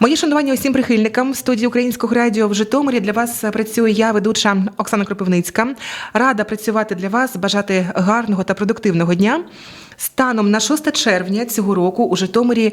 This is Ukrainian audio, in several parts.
Мої шанування усім прихильникам студії українського радіо в Житомирі для вас працює я, ведуча Оксана Кропивницька. Рада працювати для вас, бажати гарного та продуктивного дня. Станом на 6 червня цього року у Житомирі.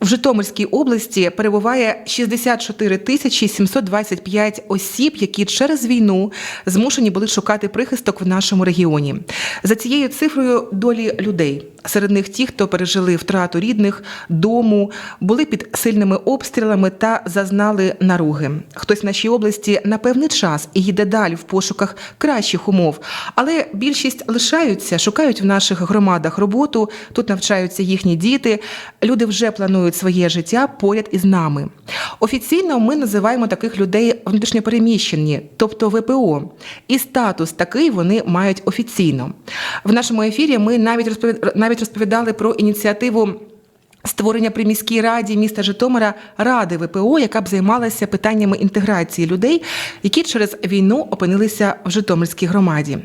В Житомирській області перебуває 64 тисячі 725 осіб, які через війну змушені були шукати прихисток в нашому регіоні. За цією цифрою долі людей. Серед них ті, хто пережили втрату рідних, дому, були під сильними обстрілами та зазнали наруги. Хтось в нашій області на певний час і їде далі в пошуках кращих умов, але більшість лишаються, шукають в наших громадах роботу. Тут навчаються їхні діти. Люди вже планують своє життя поряд із нами. Офіційно ми називаємо таких людей внутрішньопереміщені, тобто ВПО. І статус такий вони мають офіційно. В нашому ефірі ми навіть розповідали навіть розповідали про ініціативу. Створення при міській раді міста Житомира ради ВПО, яка б займалася питаннями інтеграції людей, які через війну опинилися в Житомирській громаді.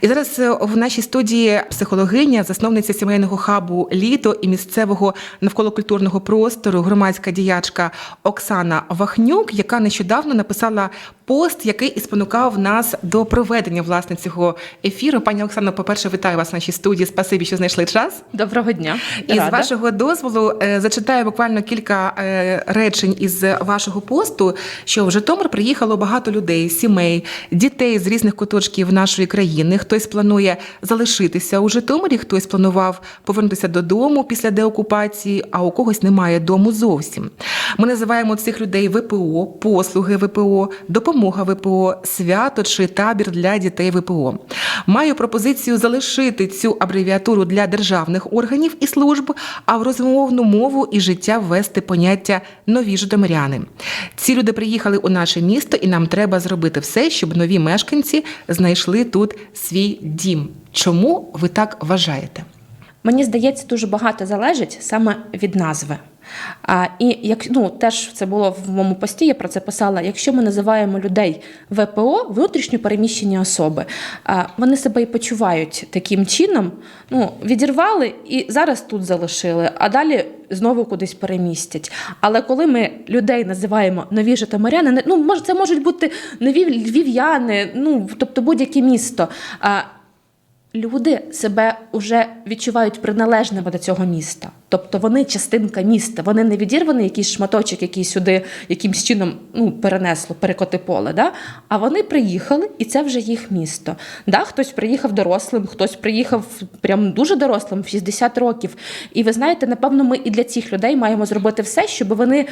І зараз е, в нашій студії психологиня, засновниця сімейного хабу Літо і місцевого навколокультурного простору, громадська діячка Оксана Вахнюк, яка нещодавно написала пост, який і спонукав нас до проведення власне цього ефіру. Пані Оксано, по-перше, вітаю вас в нашій студії. Спасибі, що знайшли час. Доброго дня. І з вашого дозволу е, зачитаю буквально кілька е, речень із вашого посту, що в Житомир приїхало багато людей, сімей, дітей з різних куточків нашої країни. Хтось планує залишитися у Житомирі, хтось планував повернутися додому після деокупації, а у когось немає дому зовсім. Ми називаємо цих людей ВПО, послуги ВПО, допомога ВПО, свято чи табір для дітей ВПО. Маю пропозицію залишити цю абревіатуру для державних органів і служб, а в розмовну мову і життя ввести поняття нові житомиряни. Ці люди приїхали у наше місто, і нам треба зробити все, щоб нові мешканці знайшли тут свій дім. Чому ви так вважаєте? Мені здається, дуже багато залежить саме від назви. А, і як ну теж це було в моєму пості, я про це писала. Якщо ми називаємо людей ВПО, внутрішньо переміщені особи, а, вони себе і почувають таким чином. Ну відірвали і зараз тут залишили, а далі знову кудись перемістять. Але коли ми людей називаємо нові житомиряни, ну може це можуть бути нові львів'яни, ну тобто будь-яке місто. А, Люди себе вже відчувають приналежними до цього міста. Тобто вони частинка міста, вони не відірваний якийсь шматочок, який сюди якимсь чином ну, перенесло, перекоти поле. Да? А вони приїхали, і це вже їх місто. Да? Хтось приїхав дорослим, хтось приїхав прям дуже дорослим, в 60 років. І ви знаєте, напевно, ми і для цих людей маємо зробити все, щоб вони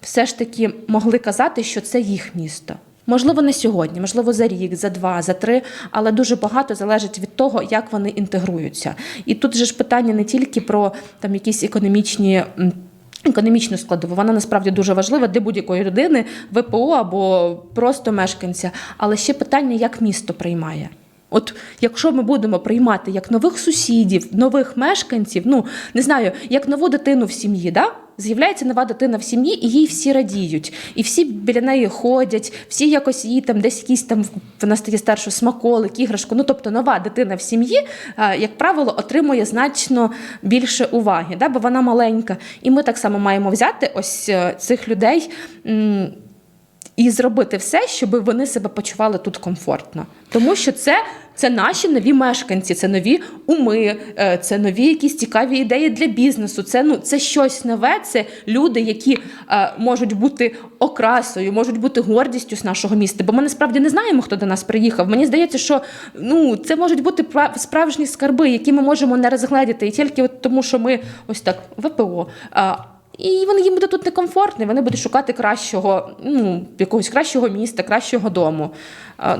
все ж таки могли казати, що це їх місто. Можливо, не сьогодні, можливо, за рік, за два, за три, але дуже багато залежить від того, як вони інтегруються. І тут же ж питання не тільки про там якісь економічні. Економічну складову, вона насправді дуже важлива для будь-якої людини, ВПО або просто мешканця. Але ще питання, як місто приймає. От якщо ми будемо приймати як нових сусідів, нових мешканців, ну не знаю, як нову дитину в сім'ї, да? З'являється нова дитина в сім'ї, і їй всі радіють, і всі біля неї ходять, всі якось їй там десь якісь там вона стає старшою смаколик, іграшку. Ну тобто нова дитина в сім'ї, як правило, отримує значно більше уваги, да? бо вона маленька. І ми так само маємо взяти ось е, цих людей. І зробити все, щоб вони себе почували тут комфортно. Тому що це, це наші нові мешканці, це нові уми, е, це нові якісь цікаві ідеї для бізнесу. Це ну це щось нове. Це люди, які е, можуть бути окрасою, можуть бути гордістю з нашого міста. Бо ми насправді не знаємо, хто до нас приїхав. Мені здається, що ну це можуть бути пра- справжні скарби, які ми можемо не розгледіти, і тільки от тому, що ми ось так ВПО. А, і вони їм буде тут некомфортно, вони будуть шукати кращого, ну, якогось кращого міста, кращого дому.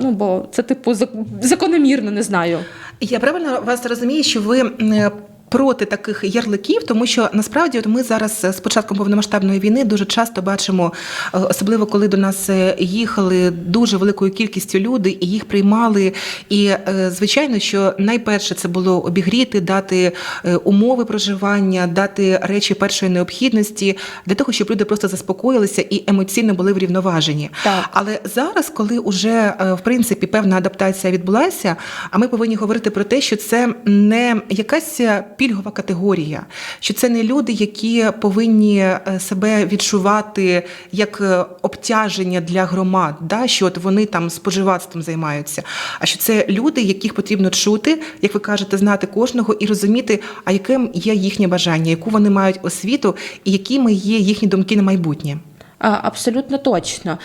Ну, бо це, типу, закономірно, не знаю. Я правильно вас розумію, що ви м, проти таких ярликів, тому що насправді от ми зараз е, з початком повномасштабної війни дуже часто бачимо, е, особливо коли до нас е, їхали дуже великою кількістю люди і їх приймали. І звичайно, що найперше це було обігріти, дати умови проживання, дати речі першої необхідності для того, щоб люди просто заспокоїлися і емоційно були врівноважені. Так. Але зараз, коли вже в принципі певна адаптація відбулася, а ми повинні говорити про те, що це не якась пільгова категорія, що це не люди, які повинні е, себе відчувати як е, обтяження для громад, да? що от вони там споживацтвом займаються, а що це люди, яких потрібно чути, як ви кажете, знати кожного і розуміти, а яким є їхнє бажання, яку вони мають освіту, і якими є їхні думки на майбутнє. Абсолютно точно.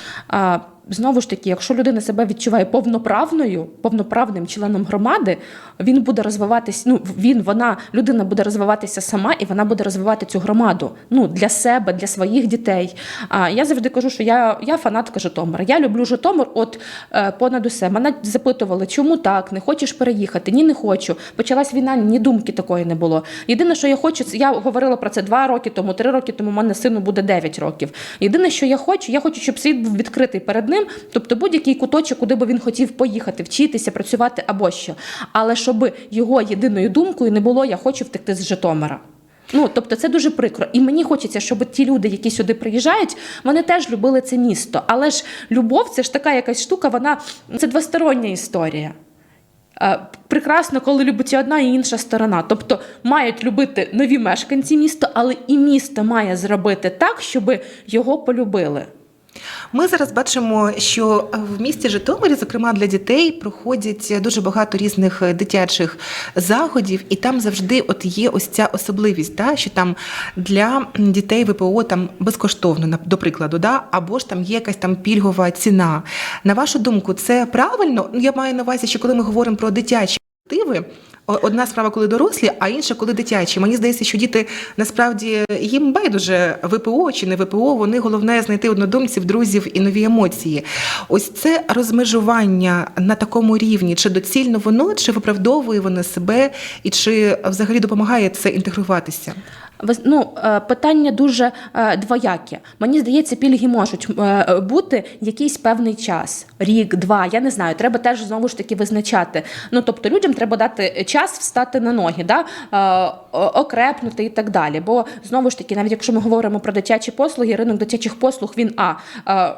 Знову ж таки, якщо людина себе відчуває повноправною, повноправним членом громади, він буде розвиватися. Ну він, вона, людина буде розвиватися сама, і вона буде розвивати цю громаду. Ну для себе, для своїх дітей. А я завжди кажу, що я, я фанатка Житомира. Я люблю Житомир. От е, понад усе. Мене запитували, чому так, не хочеш переїхати? Ні, не хочу. Почалась війна, ні думки такої не було. Єдине, що я хочу, я говорила про це два роки тому, три роки тому. У мене сину буде 9 років. Єдине, що я хочу, я хочу, щоб світ був відкритий перед ним, тобто будь-який куточок, куди би він хотів поїхати, вчитися, працювати або що. Але щоб його єдиною думкою не було, я хочу втекти з Житомира. Ну, тобто це дуже прикро. І мені хочеться, щоб ті люди, які сюди приїжджають, вони теж любили це місто. Але ж любов це ж така якась штука, вона це двостороння історія. Е, Прекрасно, коли любить одна і інша сторона. Тобто мають любити нові мешканці міста, але і місто має зробити так, щоб його полюбили. Ми зараз бачимо, що в місті Житомирі, зокрема для дітей, проходять дуже багато різних дитячих заходів, і там завжди от є ось ця особливість, да, що там для дітей ВПО там безкоштовно, до прикладу, да, або ж там є якась там пільгова ціна. На вашу думку, це правильно? Ну, Я маю на увазі, що коли ми говоримо про дитячі колективи, о- Одна справа, коли дорослі, а інша, коли дитячі. Мені здається, що діти насправді їм байдуже ВПО чи не ВПО. Вони головне знайти однодумців, друзів і нові емоції. Ось це розмежування на такому рівні. Чи доцільно воно, чи виправдовує воно себе, і чи взагалі допомагає це інтегруватися? Ну, е, питання дуже е, двояке. Мені здається, пільги можуть е, бути якийсь певний час, рік, два. Я не знаю. Треба теж знову ж таки визначати. Ну тобто людям треба дати час встати на ноги, да? окрепнути і так далі. Бо знову ж таки, навіть якщо ми говоримо про дитячі послуги, ринок дитячих послуг він а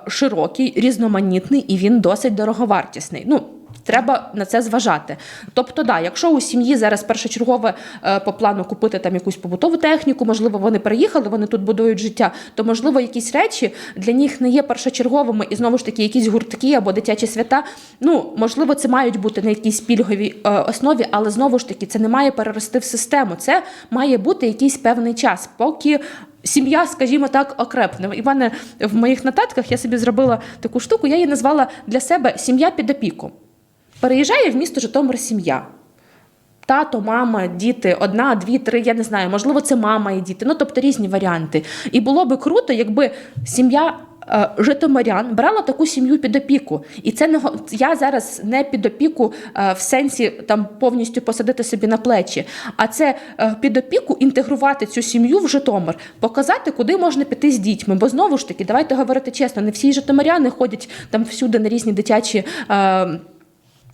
широкий, різноманітний і він досить дороговартісний. Ну Треба на це зважати. Тобто, да, якщо у сім'ї зараз першочергове е, по плану купити там якусь побутову техніку, можливо, вони переїхали, вони тут будують життя, то можливо якісь речі для них не є першочерговими, і знову ж таки, якісь гуртки або дитячі свята. Ну можливо, це мають бути на якійсь пільговій е, основі, але знову ж таки, це не має перерости в систему. Це має бути якийсь певний час, поки. Сім'я, скажімо так, окрепне. І в мене в моїх нотатках я собі зробила таку штуку, я її назвала для себе сім'я під опіку. Переїжджає в місто Житомир сім'я. Тато, мама, діти, одна, дві, три, я не знаю, можливо, це мама і діти. Ну, тобто різні варіанти. І було би круто, якби сім'я е, житомирян брала таку сім'ю під опіку. І це не я зараз не під опіку е, в сенсі там повністю посадити собі на плечі, а це е, під опіку інтегрувати цю сім'ю в Житомир, показати, куди можна піти з дітьми. Бо знову ж таки, давайте говорити чесно, не всі житомиряни ходять там всюди на різні дитячі. Е,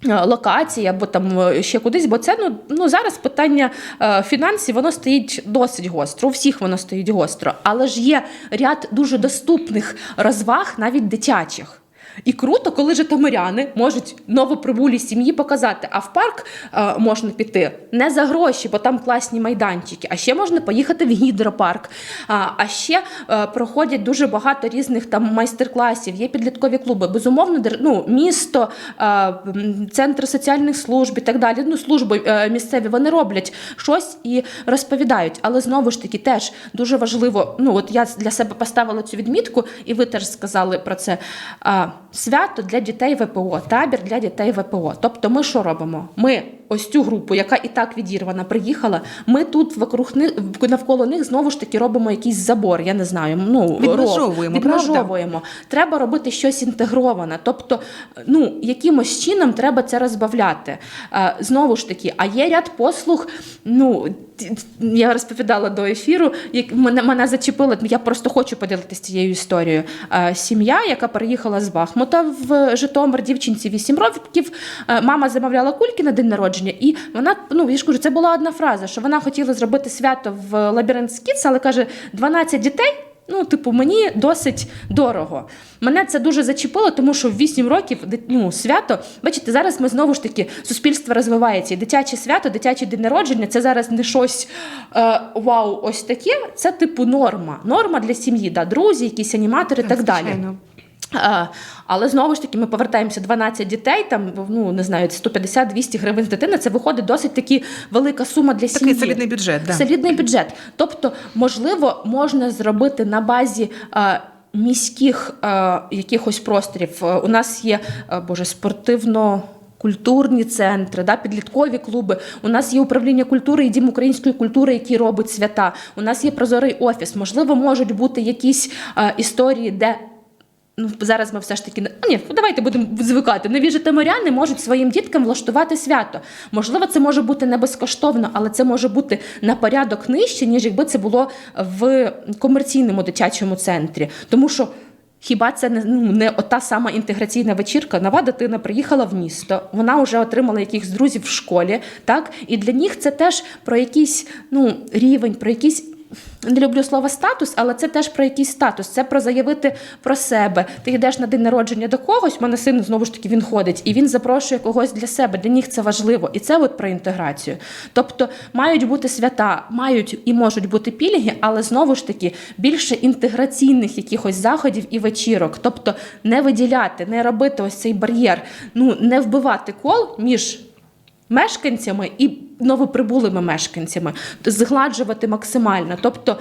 Локації або там е, ще кудись, бо це ну, ну зараз питання е, фінансів воно стоїть досить гостро. У всіх воно стоїть гостро, але ж є ряд дуже доступних розваг, навіть дитячих. І круто, коли житомиряни можуть новоприбулі сім'ї показати, а в парк е, можна піти не за гроші, бо там класні майданчики, а ще можна поїхати в гідропарк. А, а ще е, проходять дуже багато різних там майстер-класів, є підліткові клуби. Безумовно, ну, місто, е, центри соціальних служб і так далі. Ну, служби е, місцеві вони роблять щось і розповідають. Але знову ж таки, теж дуже важливо. Ну, от я для себе поставила цю відмітку, і ви теж сказали про це. Свято для дітей ВПО, табір для дітей ВПО. Тобто, ми що робимо? Ми ось цю групу, яка і так відірвана, приїхала. Ми тут вокруг них навколо них знову ж таки робимо якийсь забор. Я не знаю. Ну. Відмежовуємо, відмежовуємо. Треба робити щось інтегроване. Тобто, ну якимось чином треба це розбавляти. Знову ж таки, а є ряд послуг. Ну я розповідала до ефіру, як мене мене зачепило. Я просто хочу поділитися цією історією. Сім'я, яка переїхала з Бахмута в Житомир, дівчинці 8 років. Мама замовляла кульки на день народження, і вона ну я ж кажу, це була одна фраза, що вона хотіла зробити свято в лабіринт Скіц, але каже: 12 дітей. Ну, типу, мені досить дорого. Мене це дуже зачепило, тому що в 8 років ну, свято. Бачите, зараз ми знову ж таки суспільство розвивається. І дитяче свято, дитячий день народження це зараз не щось е, вау, ось таке. Це типу норма. Норма для сім'ї, да, друзі, якісь аніматори і так, далі. Е, Але знову ж таки, ми повертаємося 12 дітей, там ну не знаю, 150-200 гривень з дитини. Це виходить досить таки велика сума для Такий сім'ї. солідний бюджет, да. Солідний бюджет. Тобто, можливо, можна зробити на базі. е, Міських е, якихось просторів Е, у нас є е, боже спортивно. Культурні центри, да, підліткові клуби. У нас є управління культури і дім української культури, який робить свята. У нас є прозорий офіс. Можливо, можуть бути якісь е, історії, де Ну, зараз ми все ж таки не- ні, давайте будемо звикати. Нові житомиряни можуть своїм діткам влаштувати свято. Можливо, це може бути не безкоштовно, але це може бути на порядок нижче, ніж якби це було в комерційному дитячому центрі. Тому що хіба це не, ну, не ота сама інтеграційна вечірка? Нова дитина приїхала в місто, вона вже отримала якихось друзів в школі, так? І для них це теж про якийсь ну, рівень, про якийсь. Не люблю слово статус, але це теж про якийсь статус. Це про заявити про себе. Ти йдеш на день народження до когось. У мене син знову ж таки він ходить, і він запрошує когось для себе. Для них це важливо. І це от про інтеграцію. Тобто мають бути свята, мають і можуть бути пільги, але знову ж таки більше інтеграційних якихось заходів і вечірок. Тобто не виділяти, не робити ось цей бар'єр, ну не вбивати кол між мешканцями і новоприбулими мешканцями, згладжувати максимально. Тобто,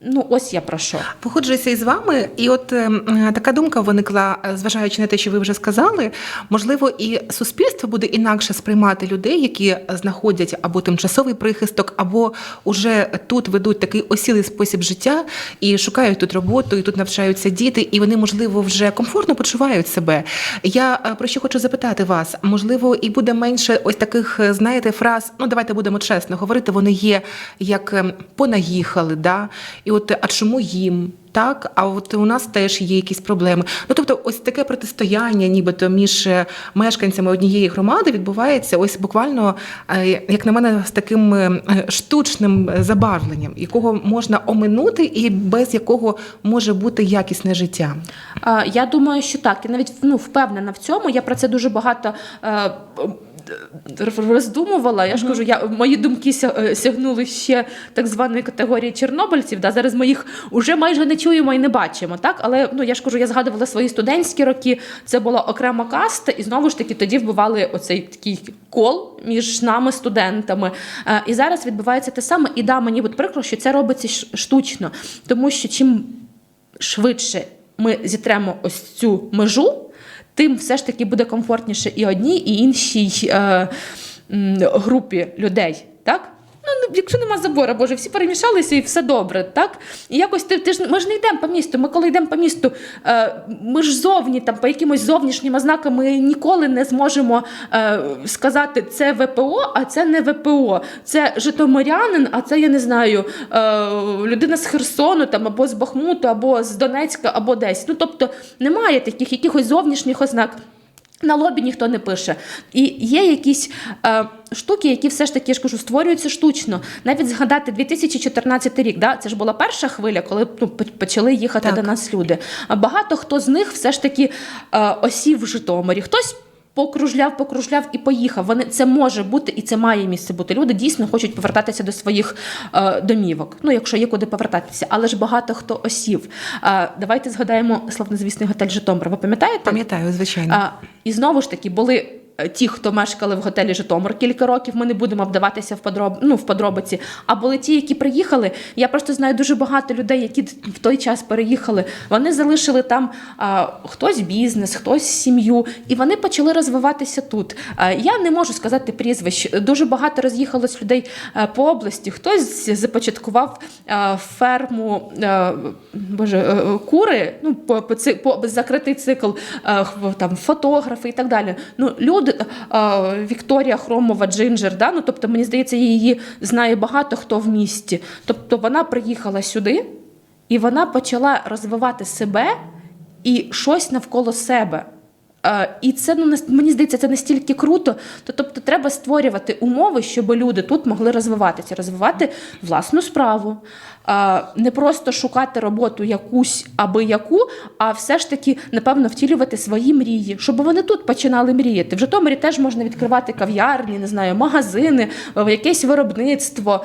ну ось я про що. Погоджуюся із вами, і от е, така думка виникла, е, зважаючи на те, що ви вже сказали. Можливо, і суспільство буде інакше сприймати людей, які знаходять або тимчасовий прихисток, або уже тут ведуть такий осілий спосіб життя і шукають тут роботу, і тут навчаються діти, і вони, можливо, вже комфортно почувають себе. Я е, про що хочу запитати вас? Можливо, і буде менше ось таких, е, знаєте, фраз. Ну, давайте будемо чесно говорити. Вони є як ем, понаїхали, да? і от а чому їм? Так, а от у нас теж є якісь проблеми. Ну тобто, ось таке протистояння, нібито між е, мешканцями однієї громади відбувається ось буквально, е, як на мене, з таким е, штучним забарвленням, якого можна оминути, і без якого може бути якісне життя. Я думаю, що так. Я навіть ну, впевнена в цьому. Я про це дуже багато. Роздумувала, я ж кажу, я мої думки е, сягнули ще так званої категорії чорнобильців. Да, зараз ми їх уже майже не чуємо і не бачимо. Так, але ну я ж кажу, я згадувала свої студентські роки. Це була окрема каста, і знову ж таки тоді вбивали оцей такий кол між нами, студентами. Е, І зараз відбувається те саме. І да, мені от прикро, що це робиться штучно, тому що чим швидше ми зітремо ось цю межу, тим все ж таки буде комфортніше і одній, і іншій е, групі людей. Так? Ну, якщо нема забору, боже, всі перемішалися і все добре, так? І якось ти, ти ж ми ж не йдемо по місту. Ми коли йдемо по місту, е, ми ж зовні там по якимось зовнішнім ознакам ми ніколи не зможемо е, сказати, це ВПО, а це не ВПО. Це Житомирянин, а це я не знаю, е, людина з Херсону там або з Бахмуту, або з Донецька, або десь. Ну тобто немає таких якихось зовнішніх ознак. На лобі ніхто не пише. І є якісь е, штуки, які все ж таки я ж кажу, створюються штучно. Навіть згадати 2014 рік, да, це ж була перша хвиля, коли ну, почали їхати Так. до нас люди. А багато хто з них все ж таки е, осів в Житомирі. Хтось покружляв, покружляв і поїхав. Вони це може бути і це має місце бути. Люди дійсно хочуть повертатися до своїх е, домівок. Ну, якщо є куди повертатися, але ж багато хто осів. Е, давайте згадаємо славнозвісний готель Житомир. Ви пам'ятаєте? Пам'ятаю, звичайно. Е, і знову ж таки були. Е, Ті, хто мешкали в готелі Житомир кілька років, ми не будемо вдаватися в подроб... ну, в подробиці. А були ті, які приїхали. Я просто знаю дуже багато людей, які в той час переїхали. Вони залишили там а, хтось бізнес, хтось сім'ю, і вони почали розвиватися тут. А, я не можу сказати прізвищ. Дуже багато роз'їхалось людей е, по області. Хтось започаткував е, ферму е, боже, е, кури, ну по, по, по закритий цикл, е, х- там фотографи і так далі. Ну люди е, Вікторія Хромова, Джинджер, да? ну тобто мені здається, її знає багато хто в місті. Тобто вона приїхала сюди і вона почала розвивати себе і щось навколо себе. Е, І це ну мені здається, це настільки круто. То тобто, треба створювати умови, щоб люди тут могли розвиватися, розвивати власну справу, Е, не просто шукати роботу якусь аби яку, а все ж таки, напевно, втілювати свої мрії, щоб вони тут починали мріяти. В Житомирі теж можна відкривати кав'ярні, не знаю, магазини, якесь виробництво,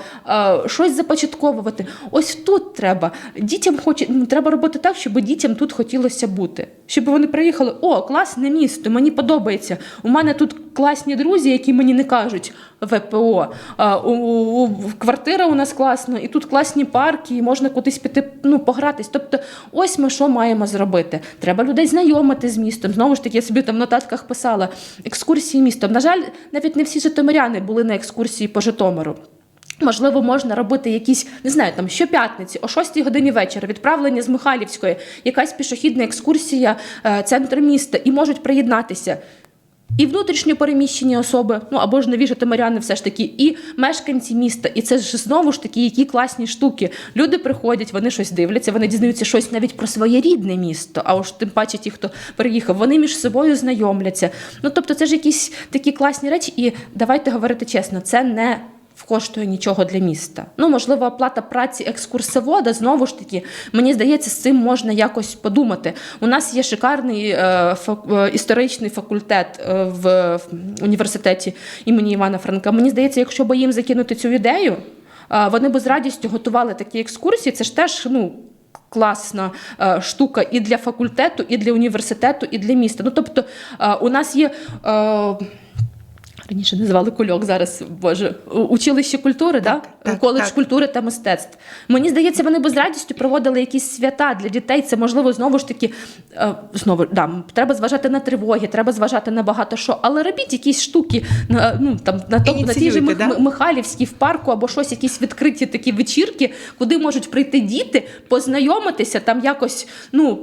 щось започатковувати. Ось тут треба. Дітям хоче, ну, треба робити так, щоб дітям тут хотілося бути. Щоб вони приїхали, о, класне місто, мені подобається. У мене тут класні друзі, які мені не кажуть ВПО. У, у, у- квартира у нас класна, і тут класні парки, і можна кудись піти ну, погратись. Тобто, ось ми що маємо зробити. Треба людей знайомити з містом. Знову ж таки, я собі там в нотатках писала екскурсії містом. На жаль, навіть не всі житомиряни були на екскурсії по Житомиру. Можливо, можна робити якісь, не знаю, там щоп'ятниці, о 6 годині вечора, відправлення з Михайлівської, якась пішохідна екскурсія, е, центр міста, і можуть приєднатися. І внутрішньо переміщені особи, ну або ж нові житомиряни, все ж таки, і мешканці міста. І це ж знову ж таки, які класні штуки. Люди приходять, вони щось дивляться, вони дізнаються щось навіть про своє рідне місто. А уж тим паче ті, хто переїхав, вони між собою знайомляться. Ну тобто, це ж якісь такі класні речі, і давайте говорити чесно, це не коштує нічого для міста. Ну, можливо, оплата праці екскурсовода, знову ж таки, мені здається, з цим можна якось подумати. У нас є шикарний е, е, історичний факультет е, в, в університеті імені Івана Франка. Мені здається, якщо б їм закинути цю ідею, е, вони б з радістю готували такі екскурсії. Це ж теж ну. Класна е, штука і для факультету, і для університету, і для міста. Ну тобто, е, у нас є е, Раніше називали кульок, зараз боже, училище культури, Так, да? так, коледж так. культури та мистецтв. Мені здається, вони би з радістю проводили якісь свята для дітей. Це можливо знову ж таки е, знову да, треба зважати на тривоги, треба зважати на багато що. Але робіть якісь штуки на ну там на, то, на тій же да? Михайлівській в парку або щось, якісь відкриті такі вечірки, куди можуть прийти діти, познайомитися, там якось ну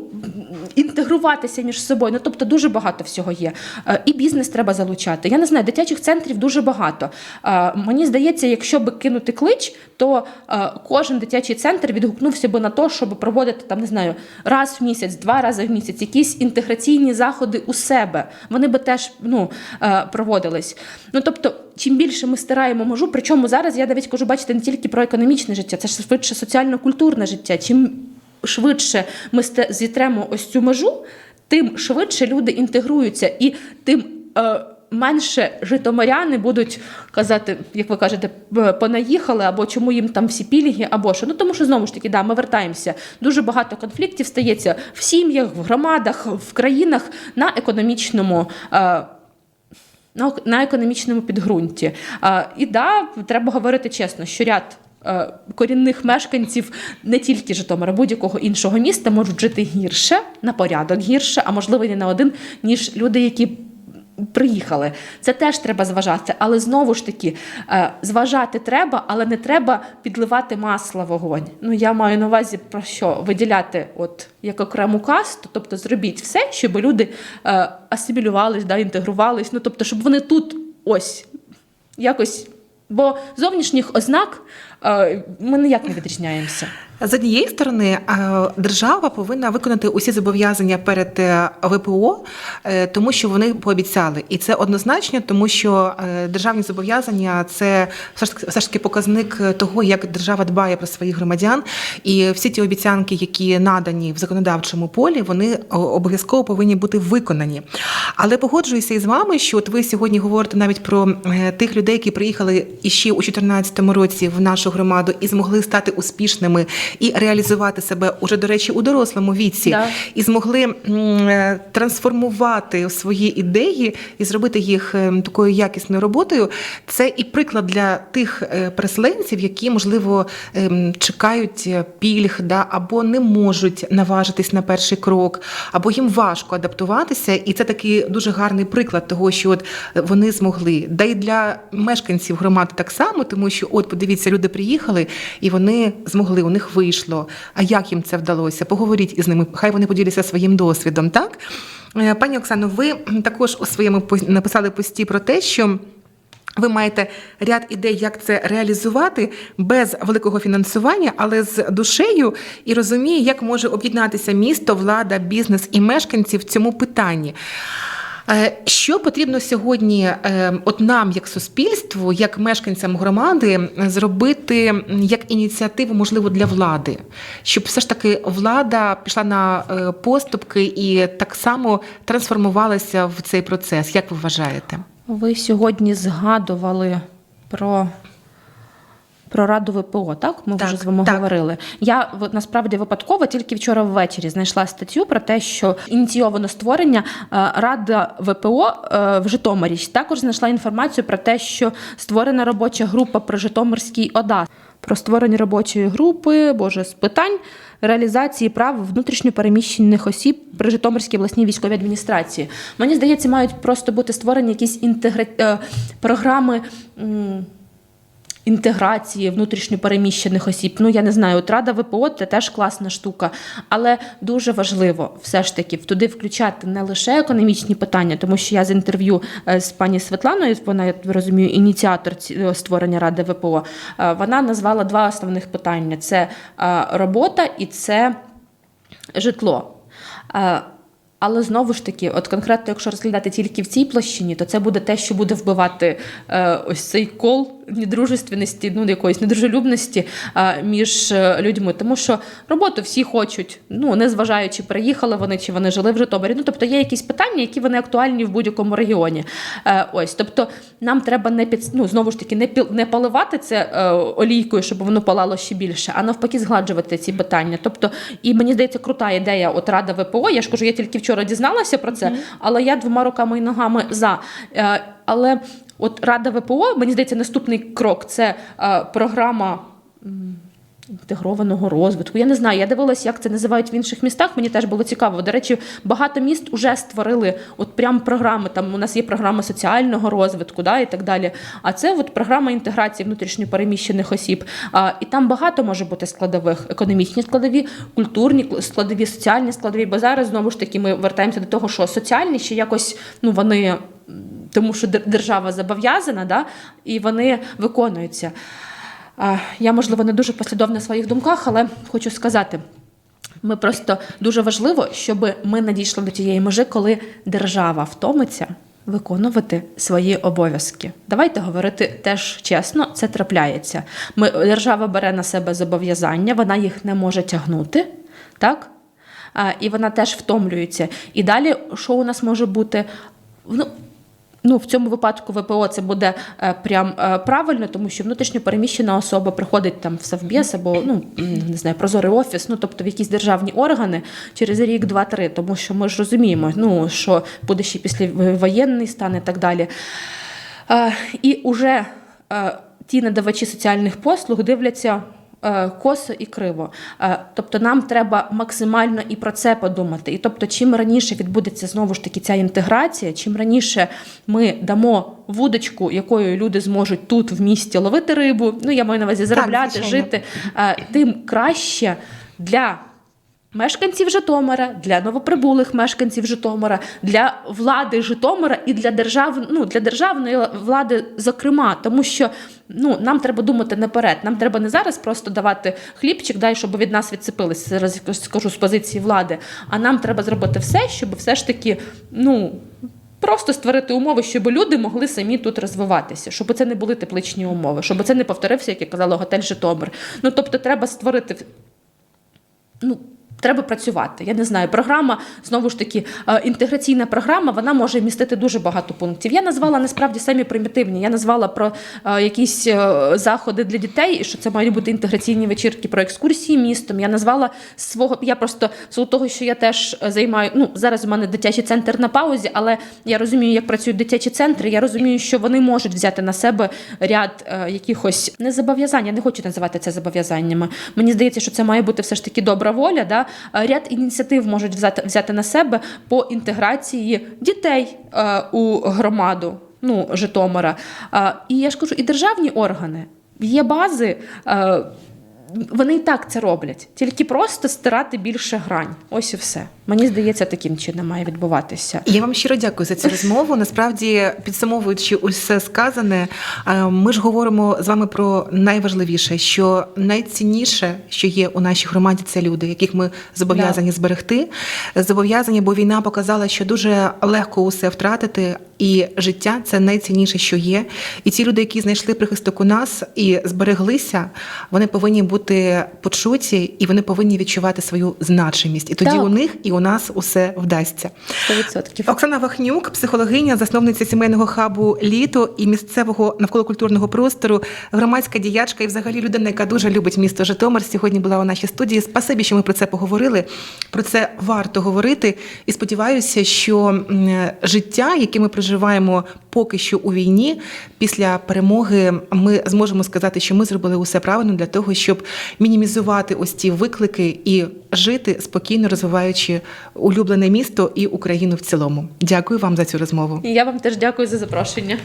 інтегруватися між собою. Ну тобто дуже багато всього є. Е, І бізнес треба залучати. Я не знаю, дитячих центрів дуже багато. Е, Мені здається, якщо би кинути клич, то е, кожен дитячий центр відгукнувся би на те, щоб проводити там, не знаю, раз в місяць, два рази в місяць, якісь інтеграційні заходи у себе. Вони би теж ну, е, проводились. Ну тобто, чим більше ми стираємо межу, причому зараз я навіть кажу, бачите, не тільки про економічне життя, це ж швидше соціально-культурне життя. Чим швидше ми зітремо ось цю межу, тим швидше люди інтегруються і тим. Е, Менше житомиряни будуть казати, як ви кажете, понаїхали, або чому їм там всі пільги, або що. Ну тому що знову ж таки, да, ми вертаємося. Дуже багато конфліктів стається в сім'ях, в громадах, в країнах на економічному. Е, на, економічному підґрунті. І да, треба говорити чесно, що ряд е, корінних мешканців не тільки Житомира, будь-якого іншого міста можуть жити гірше, на порядок гірше, а можливо і не на один, ніж люди, які. Приїхали, це теж треба зважати, але знову ж таки, е, зважати треба, але не треба підливати масло в вогонь. Ну я маю на увазі про що виділяти, от як окрему касту, тобто зробіть все, щоб люди е, асимілювались, да, інтегрувались. Ну тобто, щоб вони тут ось якось. Бо зовнішніх ознак ми ніяк не відрізняємося. З однієї сторони, держава повинна виконати усі зобов'язання перед е, ВПО, е, тому що вони пообіцяли, і це однозначно, тому що е, державні зобов'язання це все ж таки показник того, як держава дбає про своїх громадян, і всі ті обіцянки, які надані в законодавчому полі, вони обов'язково повинні бути виконані. Але погоджуюся із вами, що от ви сьогодні говорите навіть про тих людей, які приїхали іще у 2014 році в нашу громаду і змогли стати успішними і реалізувати себе уже, до речі, у дорослому віці, Да. і змогли е, трансформувати свої ідеї і зробити їх е, такою якісною роботою. Це і приклад для тих е, переселенців, які можливо чекають пільг, да, або не можуть наважитись на перший крок, або їм важко адаптуватися. І це такий дуже гарний приклад того, що от вони змогли. Да й для мешканців громади так само, тому що, от, подивіться, люди приїхали і вони змогли, у них вийшло. А як їм це вдалося? Поговоріть із ними, хай вони поділяться своїм досвідом, так? Е, Пані Оксано, ви також у своєму написали пості про те, що. Ви маєте ряд ідей, як це реалізувати без великого фінансування, але з душею і розуміє, як може об'єднатися місто, влада, бізнес і мешканці в цьому питанні. Е, Що потрібно сьогодні, е, от нам, як суспільству, як мешканцям громади, зробити як ініціативу, можливо, для влади, щоб все ж таки влада пішла на е, поступки і так само трансформувалася в цей процес? Як ви вважаєте? Ви сьогодні згадували про. Про раду ВПО, так ми Так, вже з вами так. говорили. Я насправді випадково тільки вчора ввечері знайшла статтю про те, що ініційовано створення е, рада ВПО е, в Житомирі. Також знайшла інформацію про те, що створена робоча група при Житомирській ОДА про створення робочої групи, боже, з питань реалізації прав внутрішньопереміщених осіб при Житомирській обласній військовій адміністрації. Мені здається, мають просто бути створені якісь інтегра... е, програми. Інтеграції внутрішньопереміщених осіб. Ну я не знаю, от Рада ВПО це теж класна штука, але дуже важливо все ж таки туди включати не лише економічні питання, тому що я з інтерв'ю е, з пані Світланою, вона я розумію, ініціатор ці- е, створення Ради ВПО. е, Вона назвала два основних питання: це робота і це житло. Але знову ж таки, от конкретно, якщо розглядати тільки в цій площині, то це буде те, що буде вбивати ось цей кол недружественності, ну якоїсь недружелюбності між е, людьми. Тому що роботу всі хочуть, ну не зважаючи, переїхали вони чи вони жили в Житомирі. Ну тобто є якісь питання, які вони актуальні в будь-якому регіоні. Е, ось, тобто нам треба не під ну, знову ж таки не піл- не поливати це е, олійкою, щоб воно палало ще більше, а навпаки, згладжувати ці питання. Тобто, і мені здається, крута ідея. От рада ВПО. Я ж кажу, я тільки вчора дізналася про це, але я двома руками і ногами за. Але от рада ВПО, мені здається, наступний крок це е, програма. Інтегрованого розвитку. Я не знаю, я дивилась, як це називають в інших містах. Мені теж було цікаво. До речі, багато міст вже створили от прям програми. Там у нас є програма соціального розвитку, да, і так далі. А це от програма інтеграції внутрішньопереміщених осіб. А, і там багато може бути складових: економічні складові, культурні складові, соціальні складові. Бо зараз знову ж таки ми вертаємося до того, що соціальні ще якось ну вони. Тому що дер- держава зобов'язана, да, і вони виконуються. Я, можливо, не дуже послідовна в своїх думках, але хочу сказати. Ми просто дуже важливо, щоб ми надійшли до тієї межі, коли держава втомиться виконувати свої обов'язки. Давайте говорити теж чесно, це трапляється. Ми, держава бере на себе зобов'язання, вона їх не може тягнути, так? А, і вона теж втомлюється. І далі, що у нас може бути? Ну, Ну, в цьому випадку ВПО це буде е, прям е, правильно, тому що внутрішньо переміщена особа приходить там в Совбез або ну не знаю, прозорий офіс, ну тобто в якісь державні органи через рік, два-три, тому що ми ж розуміємо, ну що буде ще післявоєнний стан і так далі. Е, і уже ті надавачі соціальних послуг дивляться. Е, Косо і криво, Е, тобто нам треба максимально і про це подумати. І тобто, чим раніше відбудеться знову ж таки ця інтеграція, чим раніше ми дамо вудочку, якою люди зможуть тут в місті ловити рибу, ну я маю на увазі заробляти, так, жити, е, тим краще для мешканців Житомира, для новоприбулих мешканців Житомира, для влади Житомира і для держав, ну, для державної влади, зокрема, тому що ну, нам треба думати наперед. Нам треба не зараз просто давати хлібчик, дай, щоб від нас відцепилися, зараз скажу з позиції влади. А нам треба зробити все, щоб все ж таки, ну. Просто створити умови, щоб люди могли самі тут розвиватися, щоб це не були тепличні умови, щоб це не повторився, як я казала, готель Житомир. Ну тобто, треба створити ну, треба працювати. Я не знаю. Програма знову ж таки е, інтеграційна програма. Вона може містити дуже багато пунктів. Я назвала насправді самі примітивні. Я назвала про е, якісь е, заходи для дітей, що це мають бути інтеграційні вечірки про екскурсії містом. Я назвала свого. Я просто силу того, що я теж займаю. Ну зараз у мене дитячий центр на паузі, але я розумію, як працюють дитячі центри. Я розумію, що вони можуть взяти на себе ряд якихось не зобов'язань. Я не хочу називати це зобов'язаннями. Мені здається, що це має бути все ж таки добра воля. Да? Е, Ряд ініціатив можуть взяти, взяти на себе по інтеграції дітей е, у громаду. Ну, Житомира. Е, і я ж кажу, і державні органи. Є бази, вони і так це роблять, тільки просто стирати більше грань. Ось і все. Мені здається, таким чином має відбуватися. Я вам щиро дякую за цю розмову. Насправді, підсумовуючи усе сказане, е, ми ж говоримо з вами про найважливіше, що найцінніше, що є у нашій громаді, це люди, яких ми зобов'язані зберегти. Зобов'язані, бо війна показала, що дуже легко усе втратити, і життя це найцінніше, що є. І ті люди, які знайшли прихисток у нас і збереглися, вони повинні бути почуті і вони повинні відчувати свою значимість. І тоді Так. у них і у нас усе вдасться. 100%. Оксана Вахнюк, психологиня, засновниця сімейного хабу літо і місцевого навколокультурного простору, громадська діячка і взагалі людина, яка дуже любить місто Житомир. Сьогодні була у нашій студії. Спасибі, що ми про це поговорили. Про це варто говорити. І сподіваюся, що життя, яке ми проживаємо поки що у війні, після перемоги ми зможемо сказати, що ми зробили усе правильно для того, щоб мінімізувати ось ці виклики і жити спокійно, розвиваючи улюблене місто і Україну в цілому. Дякую вам за цю розмову. Я вам теж дякую за запрошення.